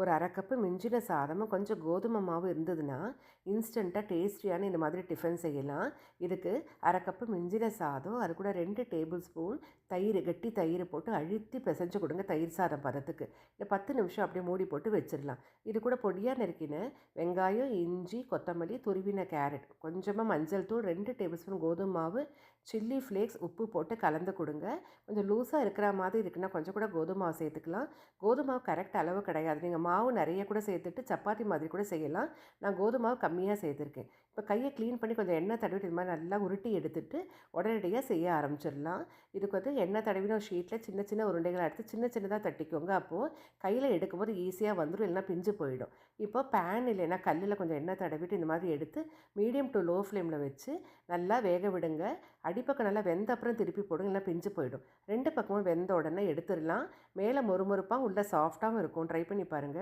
ஒரு அரை கப்பு மிஞ்சின சாதமும் கொஞ்சம் கோதுமை மாவு இருந்ததுன்னா இன்ஸ்டண்ட்டாக டேஸ்டியான இந்த மாதிரி டிஃபன் செய்யலாம். இதுக்கு அரை கப்பு மிஞ்சின சாதம் அது கூட ரெண்டு டேபிள் ஸ்பூன் தயிர் கட்டி தயிர் போட்டு அழுத்தி பிசைஞ்சு கொடுங்க தயிர் சாதம் பதத்துக்கு. இந்த பத்து நிமிஷம் அப்படியே மூடி போட்டு வச்சிடலாம். இது கூட பொடியாக நறுக்கின வெங்காயம் இஞ்சி கொத்தமல்லி துருவின கேரட் கொஞ்சமாக மஞ்சள் தூள் ரெண்டு டேபிள் ஸ்பூன் கோதுமை மாவு சில்லி ஃப்ளேக்ஸ் உப்பு போட்டு கலந்து கொடுங்க. கொஞ்சம் லூஸாக இருக்கிற மாதிரி இருக்குன்னா கொஞ்சம் கூட கோதுமை மாவு சேர்த்துக்கலாம். கோதுமை மாவு கரெக்ட் அளவு கிடையாது. நீங்கள் மாவு நிறைய கூட சேர்த்துட்டு சப்பாத்தி மாதிரி கூட செய்யலாம். நான் கோதுமை மாவு கம்மியாக சேர்த்துருக்கேன். இப்போ கையை க்ளீன் பண்ணி கொஞ்சம் எண்ணெய் தடவிட்டு இது மாதிரி நல்லா உருட்டி எடுத்துட்டு உடனடியாக செய்ய ஆரம்பிச்சிடலாம். இதுக்கு வந்து எண்ணெய் தடவின ஷீட்டில் சின்ன சின்ன உருண்டைகளை எடுத்து சின்ன சின்னதாக தட்டிக்கோங்க. அப்போது கையில் எடுக்கும்போது ஈஸியாக வந்துடும் இல்லைனா பிஞ்சு போயிடும். இப்போ பேன் இல்லைன்னா கல்லில் கொஞ்சம் எண்ணெய் தடவிட்டு இந்த மாதிரி எடுத்து மீடியம் டு லோ ஃப்ளேமில் வச்சு நல்லா வேக விடுங்க. அடிப்பக்கம் நல்லா வெந்த அப்புறம் திருப்பி போடுங்க இல்லைனா பிஞ்சு போயிடும். ரெண்டு பக்கமும் வெந்த உடனே எடுத்துடலாம். மேலே மொறுமொறுப்பாக உள்ளே சாஃப்டாகவும் இருக்கும். ட்ரை பண்ணி பாருங்கள்